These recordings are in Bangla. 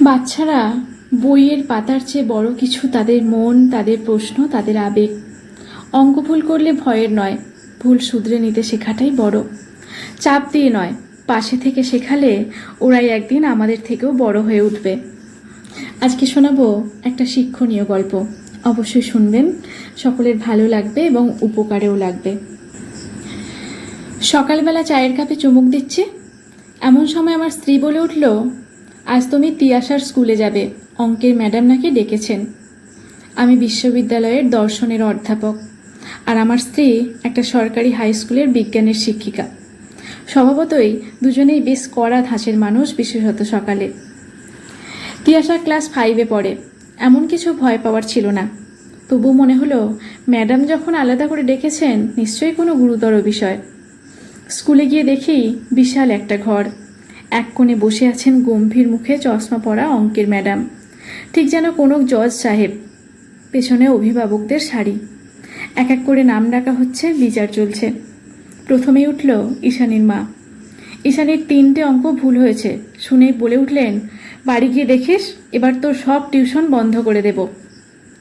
বাচ্চারা বইয়ের পাতার চেয়ে বড় কিছু তাদের মন, তাদের প্রশ্ন, তাদের আবেগ। অঙ্ক ভুল করলে ভয়ের নয়, ভুল শুধরে নিতে শেখাটাই বড়। চাপ দিয়ে নয়, পাশে থেকে শেখালে ওরাই একদিন আমাদের থেকেও বড় হয়ে উঠবে। আজকে শোনাবো একটা শিক্ষণীয় গল্প। অবশ্যই শুনবেন, সকলের ভালো লাগবে এবং উপকারেও লাগবে। সকালবেলা চায়ের কাপে চুমুক দিচ্ছে। এমন সময় আমার স্ত্রী বলে উঠল আজ তুমি তিয়াসার স্কুলে যাবে। অঙ্কের ম্যাডাম নাকি ডেকেছেন। আমি বিশ্ববিদ্যালয়ের দর্শনের অধ্যাপক। আর আমার স্ত্রী একটা সরকারি হাই স্কুলের বিজ্ঞানের শিক্ষিকা। স্বভাবতই দুজনেই বেশ কড়া ধাঁচের মানুষ বিশেষত সকালে। তিয়াসা ক্লাস ফাইভে পড়ে। এমন কিছু ভয় পাওয়ার ছিল না। তবু মনে হলো, ম্যাডাম যখন আলাদা করে ডেকেছেন, নিশ্চয়ই কোনো গুরুতর বিষয়। স্কুলে গিয়ে দেখি বিশাল একটা ঘর। এক কোণে বসে আছেন গম্ভীর মুখে চশমা পরা অঙ্কের ম্যাডাম। ঠিক যেন কোনো জজ সাহেব, পেছনে অভিভাবকদের শাড়ি। এক এক করে নাম ডাকা হচ্ছে, বিচার চলছে। প্রথমেই উঠল ঈশানীর মা। ঈশানীর তিনটে অঙ্ক ভুল হয়েছে। শুনেই বলে উঠলেন, বাড়ি গিয়ে দেখিস, এবার তোর সব টিউশন বন্ধ করে দেব।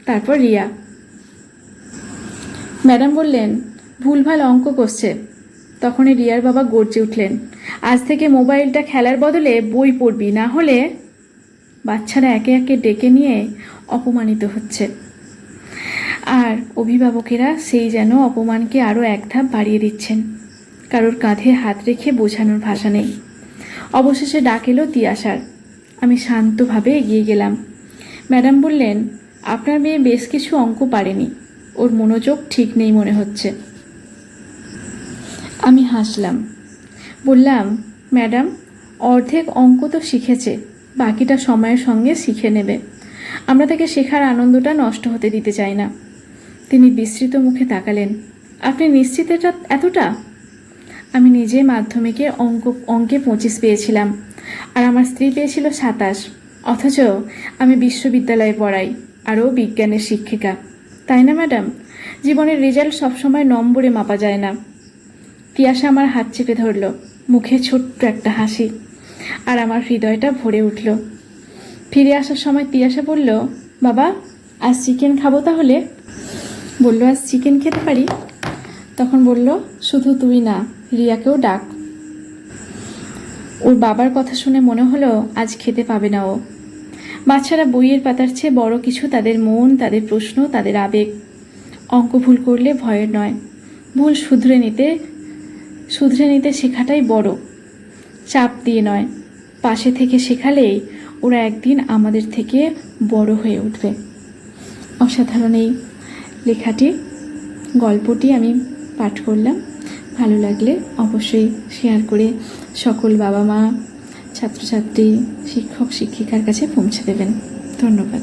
তারপর রিয়া। ম্যাডাম বললেন, ভুলভাল অঙ্ক করছে। তখনই রিয়ার বাবা গর্জে উঠলেন। আজ থেকে মোবাইলটা খেলার বদলে বই পড়বি, না হলে বাচ্চারা একে একে ডেকে নিয়ে অপমানিত হচ্ছে। আর অভিভাবকেরা সেই যেন অপমানকে আরও এক ধাপ বাড়িয়ে দিচ্ছেন। কারোর কাঁধে হাত রেখে বোঝানোর ভাষা নেই। অবশেষে ডাক এলো তিয়াসার আমি শান্তভাবে এগিয়ে গেলাম। ম্যাডাম বললেন, আপনার মেয়ে বেশ কিছু অঙ্ক পারেনি। ওর মনোযোগ ঠিক নেই মনে হচ্ছে। আমি হাসলাম। বললাম, ম্যাডাম, অর্ধেক অঙ্ক তো শিখেছে, বাকিটা সময়ের সঙ্গে শিখে নেবে। আমরা তাকে শেখার আনন্দটা নষ্ট হতে দিতে চাই না। তিনি বিস্তৃত মুখে তাকালেন। আপনি নিশ্চিত এটা এতটা? আমি নিজে মাধ্যমিকে অঙ্ক, অঙ্কে পঁচিশ পেয়েছিলাম, আর আমার স্ত্রী পেয়েছিল সাতাশ। অথচ আমি বিশ্ববিদ্যালয়ে পড়াই আরও বিজ্ঞানের শিক্ষিকা। তাই না, ম্যাডাম? জীবনের রেজাল্ট সবসময় নম্বরে মাপা যায় না। তিয়াসা আমার হাত চেপে ধরল, মুখে ছোট্ট একটা হাসি, আর আমার হৃদয়টা ভরে উঠল। ফিরে আসার সময় তিয়াসা বলল, বাবা, আজ চিকেন খাব তাহলে? বলল, আজ চিকেন খেতে পারি? তখন বলল, শুধু তুই না, রিয়াকেও ডাক। ওর বাবার কথা শুনে মনে হলো, আজ খেতে পাবে না ও। বাচ্চারা বইয়ের পাতার চেয়ে বড় কিছু তাদের মন, তাদের প্রশ্ন, তাদের আবেগ। অঙ্ক ভুল করলে ভয়ের নয়। ভুল শুধরে নিতে শুধরে নিতে শেখাটাই বড়। চাপ দিয়ে নয়, পাশে থেকে শেখালেই ওরা একদিন আমাদের থেকে বড় হয়ে উঠবে। অসাধারণ এই লেখাটি। গল্পটি আমি পাঠ করলাম। ভালো লাগলে অবশ্যই শেয়ার করে সকল বাবা মা ছাত্রছাত্রী, শিক্ষক, শিক্ষিকার কাছে পৌঁছে দেবেন। ধন্যবাদ।